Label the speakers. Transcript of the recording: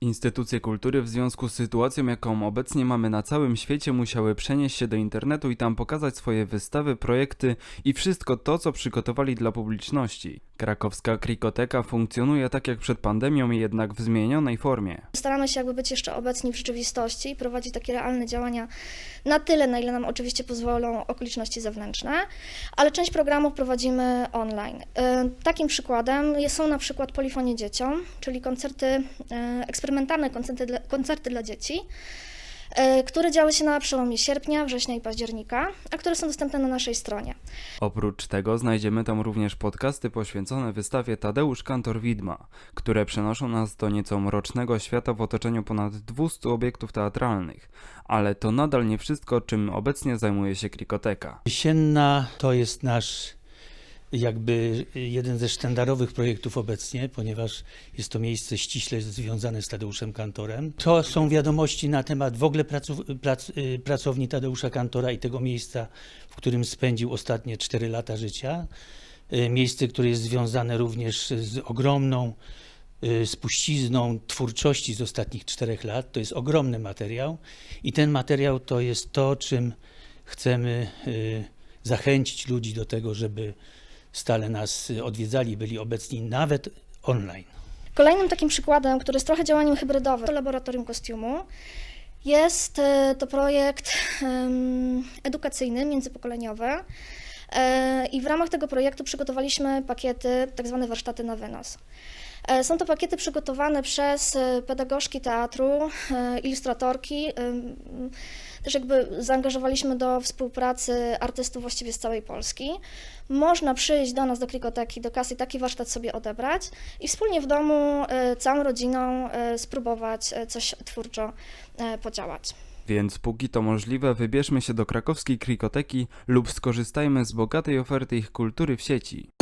Speaker 1: Instytucje kultury w związku z sytuacją, jaką obecnie mamy na całym świecie, musiały przenieść się do internetu i tam pokazać swoje wystawy, projekty i wszystko to, co przygotowali dla publiczności. Krakowska Krikoteka funkcjonuje tak jak przed pandemią, jednak w zmienionej formie.
Speaker 2: Staramy się jakby być jeszcze obecni w rzeczywistości i prowadzić takie realne działania na tyle, na ile nam oczywiście pozwolą okoliczności zewnętrzne, ale część programów prowadzimy online. E, Takim przykładem są na przykład polifonie dzieciom, czyli koncerty, e, eksperymentalne koncerty dla, koncerty dla dzieci, które działy się na przełomie sierpnia, września i października, a które są dostępne na naszej stronie.
Speaker 1: Oprócz tego znajdziemy tam również podcasty poświęcone wystawie Tadeusz Kantor Widma, które przenoszą nas do nieco mrocznego świata w otoczeniu ponad 200 obiektów teatralnych. Ale to nadal nie wszystko, czym obecnie zajmuje się Krikoteka.
Speaker 3: Jesienna to jest nasz jakby jeden ze sztandarowych projektów obecnie, ponieważ jest to miejsce ściśle związane z Tadeuszem Kantorem. To są wiadomości na temat w ogóle pracu, prac, y, pracowni Tadeusza Kantora i tego miejsca, w którym spędził ostatnie 4 lata życia. Y, Miejsce, które jest związane również z ogromną y, spuścizną twórczości z ostatnich czterech lat. To jest ogromny materiał i ten materiał to jest to, czym chcemy y, zachęcić ludzi do tego, żeby stale nas odwiedzali, byli obecni nawet online.
Speaker 2: Kolejnym takim przykładem, który jest trochę działaniem hybrydowym, to laboratorium kostiumu. Jest e, to projekt edukacyjny, międzypokoleniowy. E, I w ramach tego projektu przygotowaliśmy pakiety, tak zwane warsztaty na wynos. E, Są to pakiety przygotowane przez e, pedagogzki teatru, ilustratorki. Też jakby zaangażowaliśmy do współpracy artystów właściwie z całej Polski. Można przyjść do nas do Krikoteki, do kasy taki warsztat sobie odebrać i wspólnie w domu, całą rodziną spróbować coś twórczo podziałać.
Speaker 1: Więc póki to możliwe, wybierzmy się do krakowskiej Krikoteki lub skorzystajmy z bogatej oferty ich kultury w sieci.